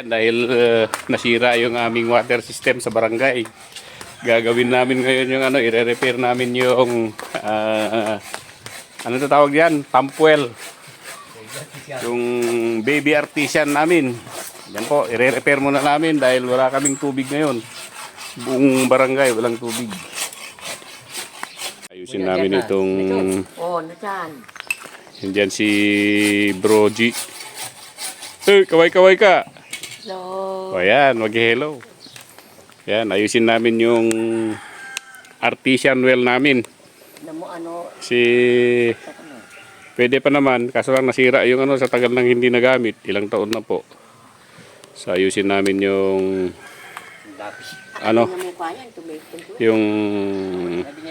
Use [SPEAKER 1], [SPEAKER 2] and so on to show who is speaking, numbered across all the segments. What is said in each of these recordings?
[SPEAKER 1] Yan, dahil uh, nasira yung aming water system sa barangay. Gagawin namin ngayon yung ano, i-repair namin yung ah, ano tawag yan? Pump well. Yung baby artisan namin. Yan po, i-repair muna namin dahil wala kaming tubig ngayon. Buong barangay, walang tubig. Ayusin namin itong
[SPEAKER 2] Oh, nasaan?
[SPEAKER 1] Yan si Bro G. Hey, kaway-kaway ka.
[SPEAKER 2] Hello.
[SPEAKER 1] O yan, mag-hello. Yan, ayusin namin yung artisan well namin.
[SPEAKER 2] Mo ano,
[SPEAKER 1] Si pwede pa naman, kaso lang nasira yung ano sa tagal nang hindi nagamit. Ilang taon na po. So ayusin namin yung. Ano? Yung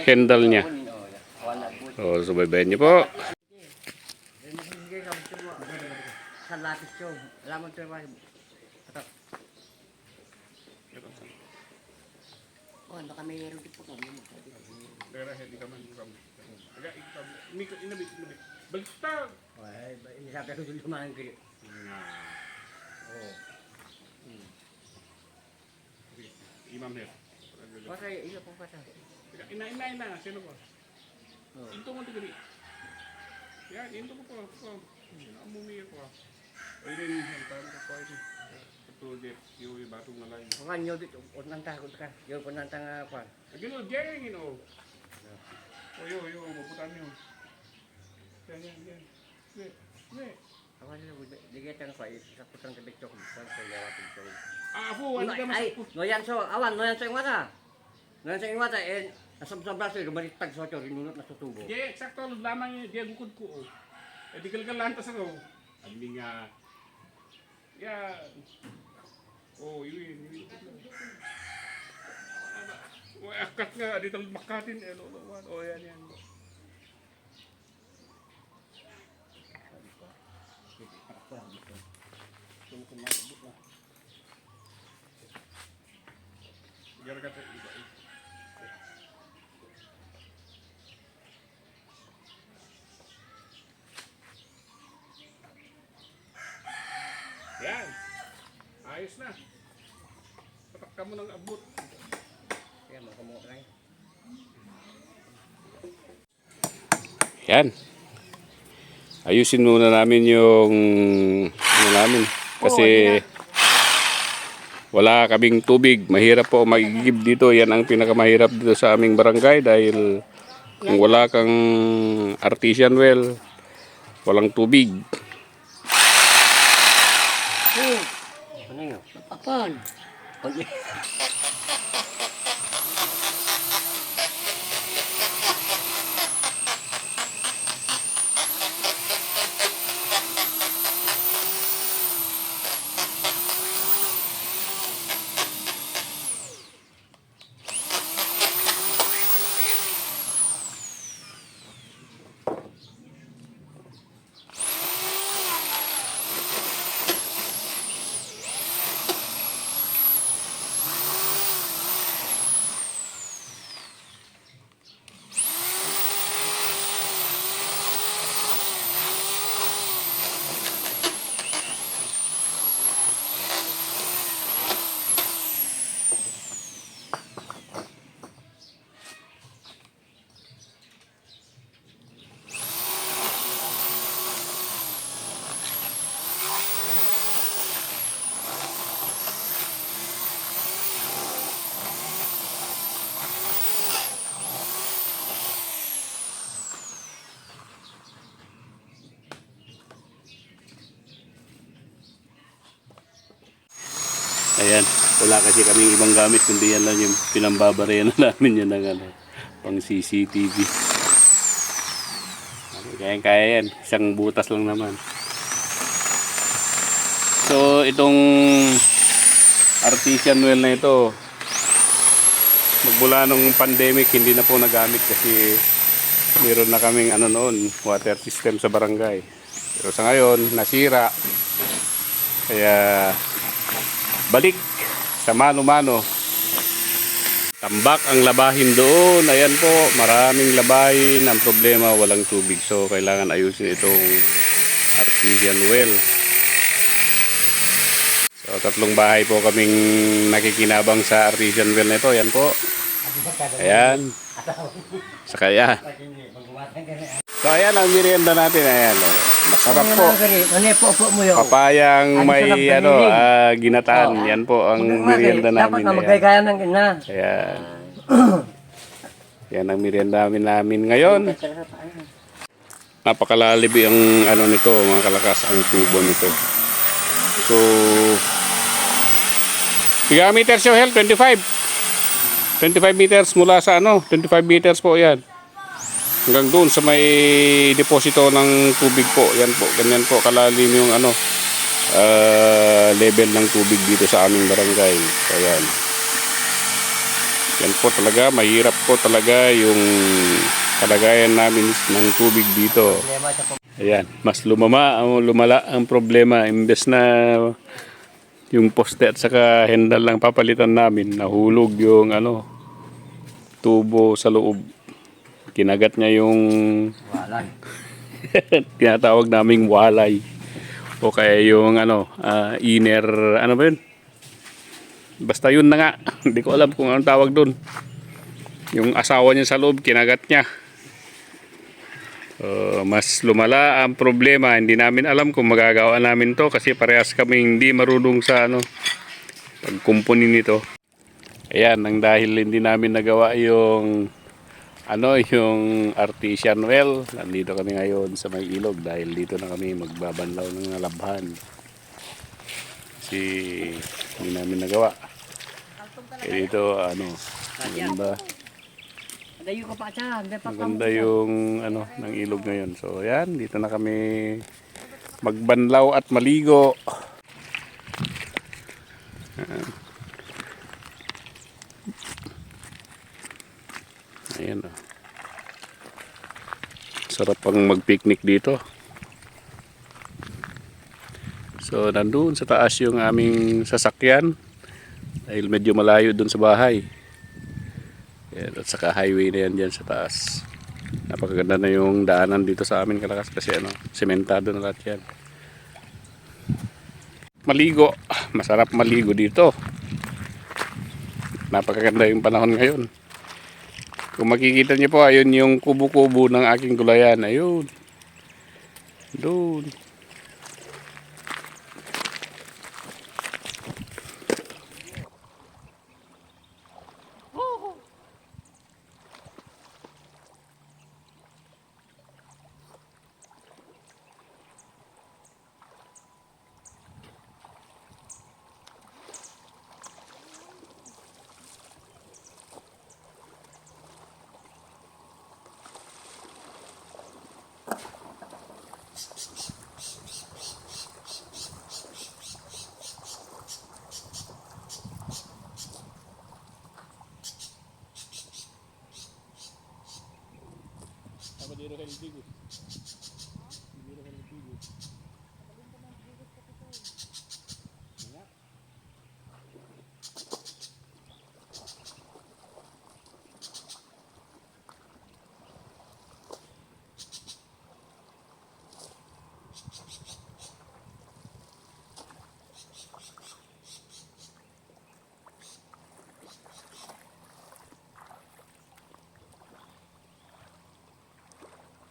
[SPEAKER 1] handle niya. So, subaybayan niyo po.
[SPEAKER 2] Sa lapis yung. Alam mo ito ba? Oh, baka mayroon din po kami.
[SPEAKER 1] Baliktad!
[SPEAKER 2] Ay, hindi sabi ko lumahan kayo.
[SPEAKER 1] Imam here.
[SPEAKER 2] Bakit, iyo po pa sa.
[SPEAKER 1] Ina, ina, ina. Sino po?
[SPEAKER 2] Oh.
[SPEAKER 1] Into mo tigari. Yan, into ko po. Sino ang mumiya ko? Ay rin, tayo ko po ito. Project, yung batong nalay.
[SPEAKER 2] Kung ano dito, unang takot ka. Yung unang tanga pa.
[SPEAKER 1] Gino, jeng, ino. O yo, yo, maputan nyo. Yan, yan, yan. Wait, wait.
[SPEAKER 2] Ako na, digay tanga pa. Sa putang tabi chok. Sa sa yawa pag chok.
[SPEAKER 1] Ah, po, ano ka
[SPEAKER 2] Ay,
[SPEAKER 1] mas...
[SPEAKER 2] no yan so, awan, no yan sa ingwata. No yan sa ingwata, eh, nasab sa braso, lumalitag sa chok, rinunot na sa tubo.
[SPEAKER 1] Jeng, sakto, lamang yun, jeng, bukod ko. oh. Eh, di kalkalantas ako. Sabi nga, yan. Oh, yun, yun. Oh, akat nga, dito makatin. Eh, lolo, wan. Oh, yan, yan. Gara-gara sa iba. eh. Yan. Ayos na. Patak ka mo ng abot.
[SPEAKER 2] Kaya mga kumuha lang.
[SPEAKER 1] Yan. Ayusin muna namin yung ano namin. Kasi wala kaming tubig. Mahirap po magigib dito. Yan ang pinakamahirap dito sa aming barangay dahil kung wala kang artesian well, walang tubig.
[SPEAKER 2] Ano yun? Apan.
[SPEAKER 1] Ayan. Wala kasi kaming ibang gamit kundi yan lang yung pinambabarehan na namin yun ng ano, pang CCTV. Kaya kaya yan. Isang butas lang naman. So, itong artisan well na ito, magmula nung pandemic, hindi na po nagamit kasi meron na kaming ano noon, water system sa barangay. Pero sa ngayon, nasira. Kaya, balik sa mano-mano. Tambak ang labahin doon. Ayan po, maraming labahin. Ang problema, walang tubig. So, kailangan ayusin itong artesian well. So, tatlong bahay po kaming nakikinabang sa artisan well na ito. Yan po. Ayan. Saka yan. So, ayan ang merienda natin. Ayan. Oh. Masarap po.
[SPEAKER 2] Ano po po mo yun?
[SPEAKER 1] Papayang
[SPEAKER 2] Ang
[SPEAKER 1] may ano, ah, ginataan.
[SPEAKER 2] Oo.
[SPEAKER 1] Yan po ang merienda
[SPEAKER 2] Dapat
[SPEAKER 1] namin.
[SPEAKER 2] na
[SPEAKER 1] Ayan.
[SPEAKER 2] magkaya ng ina.
[SPEAKER 1] Ayan. Yan ang merienda namin, namin ngayon. Napakalalim ang ano nito, mga kalakas, ang tubo nito. So, yung hell, 25. 25 meters mula sa ano, 25 meters po yan. Hanggang doon sa may deposito ng tubig po. Yan po, ganyan po kalalim yung ano, ah, level ng tubig dito sa aming barangay. So, yan. Po talaga, mahirap po talaga yung kalagayan namin ng tubig dito. Ayan, mas lumama, ang lumala ang problema. Imbes na yung poste at saka handle lang papalitan namin, nahulog yung ano, tubo sa loob. Kinagat niya yung
[SPEAKER 2] Wala.
[SPEAKER 1] tinatawag naming walay. O kaya yung ano, ah, inner, ano ba yun? Basta yun na nga. Hindi ko alam kung anong tawag doon. Yung asawa niya sa loob, kinagat niya. Uh, mas lumala ang problema. Hindi namin alam kung magagawa namin to kasi parehas kami hindi marunong sa ano, pagkumpuni nito. Ayan, nang dahil hindi namin nagawa yung ano yung artesian well nandito kami ngayon sa may ilog dahil dito na kami magbabanlaw ng labhan kasi hindi namin nagawa. Eh dito ano maganda. Maganda yung ano ng ilog ngayon. So ayan dito na kami magbanlaw at maligo ayan oh. sarap pang mag-picnic dito. So nandun sa taas yung aming sasakyan dahil medyo malayo dun sa bahay. Yan, at saka highway na yan dyan sa taas. Napakaganda na yung daanan dito sa amin kalakas kasi ano sementado na lahat yan. Maligo. Masarap maligo dito. Napakaganda yung panahon ngayon kung makikita niyo po ayun yung kubo-kubo ng aking gulayan. Ayun. Doon Sabadeiro Rendigo.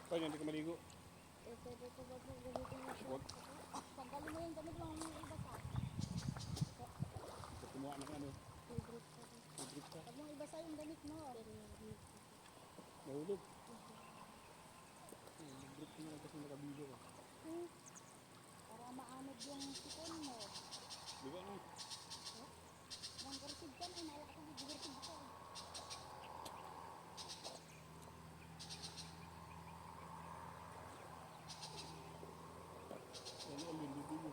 [SPEAKER 1] Kaya hindi ka maligo. Kumuha ng ano,
[SPEAKER 3] Pag mo ibasa yung damit mo.
[SPEAKER 1] nahulog. Nag-grip ko na kasi nakabigo ka.
[SPEAKER 3] Para maanod yung sipon mo.
[SPEAKER 1] Di ba ano?
[SPEAKER 3] Nang kursid ka na, nalak ka nag-kursid ka.
[SPEAKER 1] Ano ang lindibigo?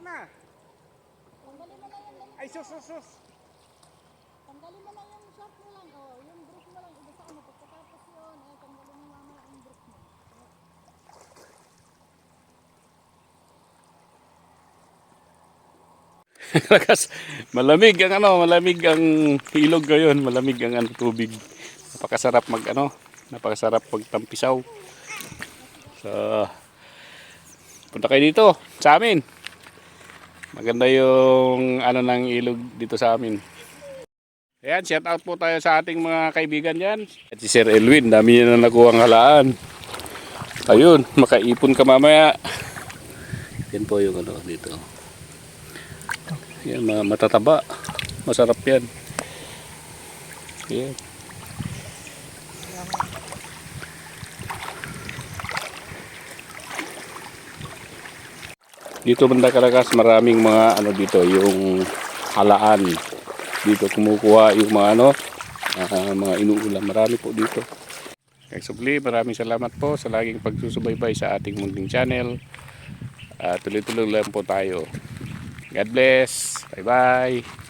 [SPEAKER 1] Na.
[SPEAKER 3] Tanggalin mo lang yung,
[SPEAKER 1] Ay, sus, sus, sus.
[SPEAKER 3] tanggalin mo lang yung short mo lang. Oh, yung brief mo lang. Ibasa mo. Pagkatapos yun, eh, tanggalin mo mamaya yung brief mo.
[SPEAKER 1] Lakas. Malamig ang ano, malamig ang ilog ngayon, malamig ang ano, tubig. Napakasarap mag ano, napakasarap magtampisaw. So, punta kayo dito sa amin. Maganda yung ano ng ilog dito sa amin. Ayan, shout out po tayo sa ating mga kaibigan dyan. At si Sir Elwin, dami niya na nakuha ang halaan. Ayun, makaipon ka mamaya. Yan po yung ano dito. Yan, matataba. Masarap yan. Yan. Dito banda Caracas, maraming mga ano dito, yung halaan. Dito kumukuha yung mga ano, ah, mga inuulam. Marami po dito. Kaya subli, maraming salamat po sa laging pagsusubaybay sa ating munting channel. Ah, tuloy-tuloy lang po tayo. God bless. Bye-bye.